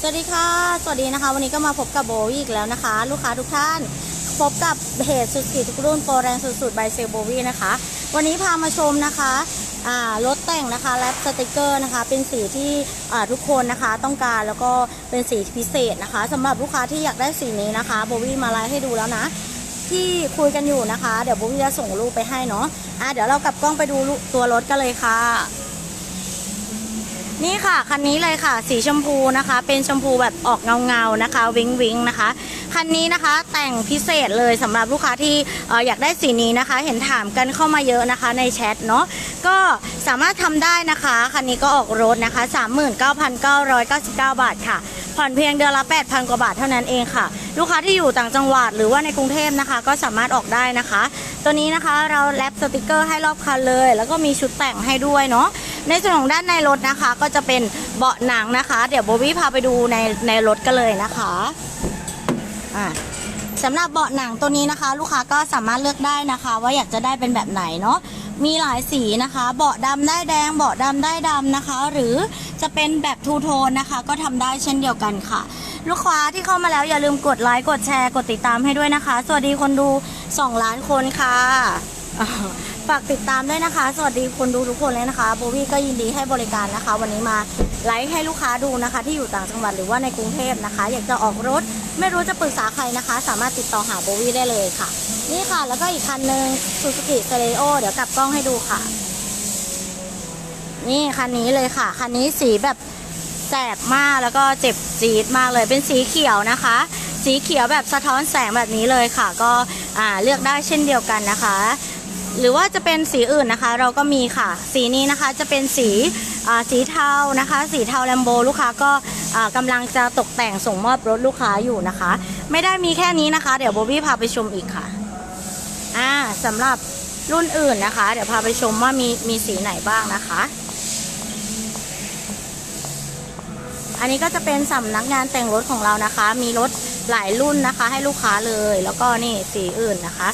สวัสดีค่ะ สวัสดีนะคะ วันนี้ก็มาพบกับโบวี่อีกแล้วนะคะ ลูกค้าทุกท่าน พบกับเพจสุดสีทุกรุ่นโปรแรงสุดๆ by เซลโบวี่นะคะ วันนี้พามาชมนะคะรถแต่งนะคะและสติกเกอร์นะคะ เป็นสีที่ทุกคนนะคะต้องการแล้วก็เป็นสีพิเศษนะคะสำหรับลูกค้าที่อยากได้สีนี้นะคะโบวี่มาไลฟ์ให้ดูแล้วนะ ที่คุยกันอยู่นะคะ เดี๋ยวโบวี่จะส่งรูปไปให้เนาะะเดี๋ยวเรากลับกล้องไปดูตัวรถกันเลยค่ะ นี่ค่ะคันนี้เลยค่ะ สีชมพูนะคะ เป็นชมพูแบบออกเงาๆนะคะ วิงวิงนะคะ คันนี้นะคะแต่งพิเศษเลยสำหรับลูกค้าที่อออยากได้สีนี้นะคะ เห็นถามกันเข้ามาเยอะนะคะในแชทเนาะก็สามารถทำได้นะคะคันนี้ก็ออกรถนะคะ 39,999 บาทค่ะผ่อนเพียงเดือนละ 8,000 กว่าบาทเท่านั้นเองค่ะ ลูกค้าที่อยู่ต่างจังหวัดหรือว่าในกรุงเทพนะคะ ก็สามารถออกได้นะคะ ตัวนี้นะคะเราแรปสติกเกอร์ให้รอบคันเลย แล้วก็มีชุดแต่งให้ด้วยเนาะ ในส่วนของด้านในรถนะคะ ก็จะเป็นเบาะหนังนะคะ เดี๋ยวโบวี่พาไปดูในในรถกันเลยนะคะอ่าสำหรับเบาะหนังตัวนี้นะคะ ลูกค้าก็สามารถเลือกได้นะคะ ว่าอยากจะได้เป็นแบบไหนเนาะมีหลายสีนะคะ เบาะดำได้แดง เบาะดำได้ดำนะคะ หรือจะเป็นแบบทูโทนนะคะ ก็ทำได้เช่นเดียวกันค่ะ ลูกค้าที่เข้ามาแล้วอย่าลืมกดไลค์กดแชร์กดติดตามให้ด้วยนะคะ สวัสดีคนดู 2 ล้านคนค่ะอ่า ฝากติดตามด้วยนะคะ สวัสดีคนดูทุกคนเลยนะคะ โบวี่ก็ยินดีให้บริการนะคะ วันนี้มาไลฟ์ให้ลูกค้าดูนะคะ ที่อยู่ต่างจังหวัดหรือว่าในกรุงเทพนะคะ อยากจะออกรถไม่รู้จะปรึกษาใครนะคะ สามารถติดต่อหาโบวี่ได้เลยค่ะ นี่ค่ะ แล้วก็อีกคันหนึ่งซูซูกิเซเลโอเดี๋ยวกลับกล้องให้ดูค่ะ นี่คันนี้เลยค่ะ คันนี้สีแบบแสบมากแล้วก็เจ็บจี๊ดมากเลยเป็นสีเขียวนะคะ สีเขียวแบบสะท้อนแสงแบบนี้เลยค่ะ ก็เลือกได้เช่นเดียวกันนะคะ หรือว่าจะเป็นสีอื่นนะคะ เราก็มีค่ะ สีนี้นะคะจะเป็นสีสีเทานะคะ สีเทาแลมโบลูกค้าก็อ่ากำลังจะตกแต่งส่งมอบรถลูกค้าอยู่นะคะ ไม่ได้มีแค่นี้นะคะ เดี๋ยวโบบี้พาไปชมอีกค่ะอ่าสำหรับรุ่นอื่นนะคะ เดี๋ยวพาไปชมว่ามีมีสีไหนบ้างนะคะ อันนี้ก็จะเป็นสำนักงานแต่งรถของเรานะคะ มีรถหลายรุ่นนะคะ ให้ลูกค้าเลยแล้วก็นี่สีอื่นนะคะ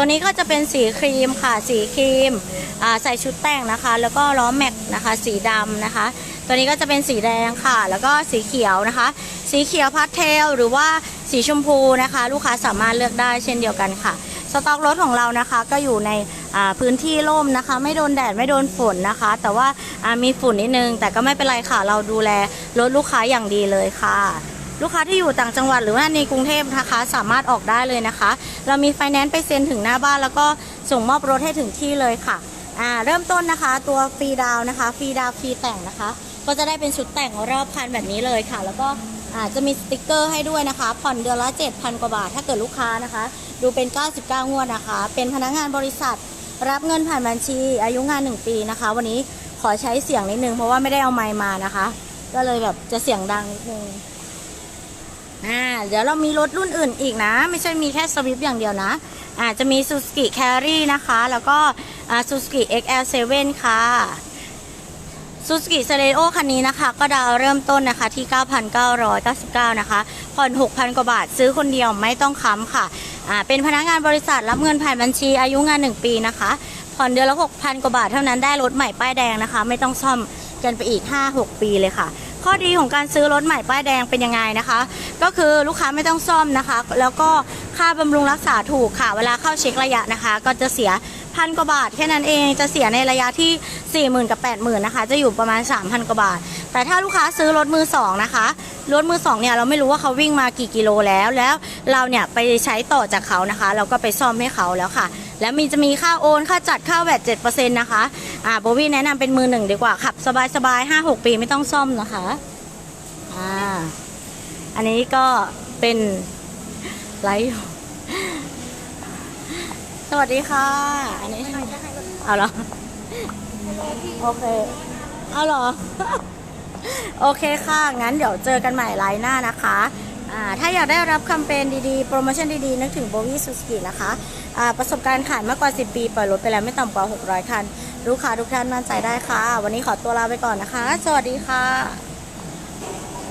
ตัวนี้ก็จะเป็นสีครีมค่ะ สีครีมใส่ชุดแต่งนะคะ แล้วก็ล้อแม็กนะคะ สีดำนะคะ ตัวนี้ก็จะเป็นสีแดงค่ะ แล้วก็สีเขียวนะคะ สีเขียวพาสเทลหรือว่าสีชมพูนะคะ ลูกค้าสามารถเลือกได้เช่นเดียวกันค่ะ สต็อกรถของเรานะคะก็อยู่ในพื้นที่ร่มนะคะ ไม่โดนแดดไม่โดนฝนนะคะ แต่ว่ามีฝุ่นนิดนึง แต่ก็ไม่เป็นไรค่ะ เราดูแลรถลูกค้าอย่างดีเลยค่ะ ลูกค้าที่อยู่ต่างจังหวัดหรือว่าในกรุงเทพนะคะ สามารถออกได้เลยนะคะ เรามีไฟแนนซ์ไปเซ็นถึงหน้าบ้านแล้วก็ส่งมอบรถให้ถึงที่เลยค่ะอ่าเริ่มต้นนะคะ ตัวฟรีดาวนะคะฟรีดาวฟรีแต่งนะคะ ก็จะได้เป็นชุดแต่งรอบคันแบบนี้เลยค่ะ แล้วก็อาจจะมีสติกเกอร์ให้ด้วยนะคะ ผ่อนเดือนละ 7,000 กว่าบาท ถ้าเกิดลูกค้านะคะ ดูเป็น 99 งวดนะคะ เป็นพนักงานบริษัท รับเงินผ่านบัญชี อายุงาน 1 ปีนะคะ วันนี้ขอใช้เสียงนิดนึง เพราะว่าไม่ได้เอาไมค์มานะคะ ก็เลยแบบจะเสียงดังนิดนึง อ่าเดี๋ยวเรามีรถรุ่นอื่นอีกนะ ไม่ใช่มีแค่สวิฟอย่างเดียวนะอ่าจะมี Suzuki Carry นะคะ แล้วก็อ่า Suzuki XL7 ค่ะ Suzuki c e l e o คันนี้นะคะ ก็ดาวเริ่มต้นนะคะที่ 9,999 นะคะ ผ่อน 6,000 กว่าบาทซื้อคนเดียวไม่ต้องค้ำค่ะอ่าเป็นพนักงานบริษัทรับเงินผ่านบัญชีอายุงาน 1 ปีนะคะ ผ่อนเดือนละ 6,000 กว่าบาทเท่านั้นได้รถใหม่ป้ายแดงนะคะ ไม่ต้องซ่อมกันไปอีก 5-6 ปีเลยค่ะ ข้อดีของการซื้อรถใหม่ป้ายแดงเป็นยังไงนะคะ ก็คือลูกค้าไม่ต้องซ่อมนะคะ แล้วก็ค่าบำรุงรักษาถูกค่ะ เวลาเข้าเช็คระยะนะคะ ก็จะเสียพันกว่าบาทแค่นั้นเองจะเสียในระยะที่ 40,000 กับ 80,000นะคะจะอยู่ประมาณ 3,000 กว่าบาท แต่ถ้าลูกค้าซื้อรถมือสองนะคะรถมือสองเนี่ยเราไม่รู้ว่าเขาวิ่งมากี่กิโลแล้วแล้วเราเนี่ยไปใช้ต่อจากเขานะคะ เราก็ไปซ่อมให้เขาแล้วค่ะ แล้วมีจะมีค่าโอนค่าจัดค่าแวด7%นะคะอ่าโบวี่แนะนำเป็นมือหนึ่งดีกว่าขับสบายๆ5-6 ปีไม่ต้องซ่อมนะคะอ่า อันนี้ก็เป็นไลฟ์สวัสดีค่ะ อันนี้เอาเหรอ โอเค เอาเหรอ โอเคค่ะ งั้นเดี๋ยวเจอกันใหม่ไลน์หน้านะคะถ้าอยากได้รับแคมเปญดีๆ โปรโมชั่นดีๆ นึกถึงโบวี่ซูสกินะคะอ่าประสบการณ์ขายมากกว่า 10 ปี ปล่อยรถไปแล้วไม่ต่ำกว่า 600 คัน ลูกค้าทุกท่านมั่นใจได้ค่ะ วันนี้ขอตัวลาไปก่อนนะคะ สวัสดีค่ะ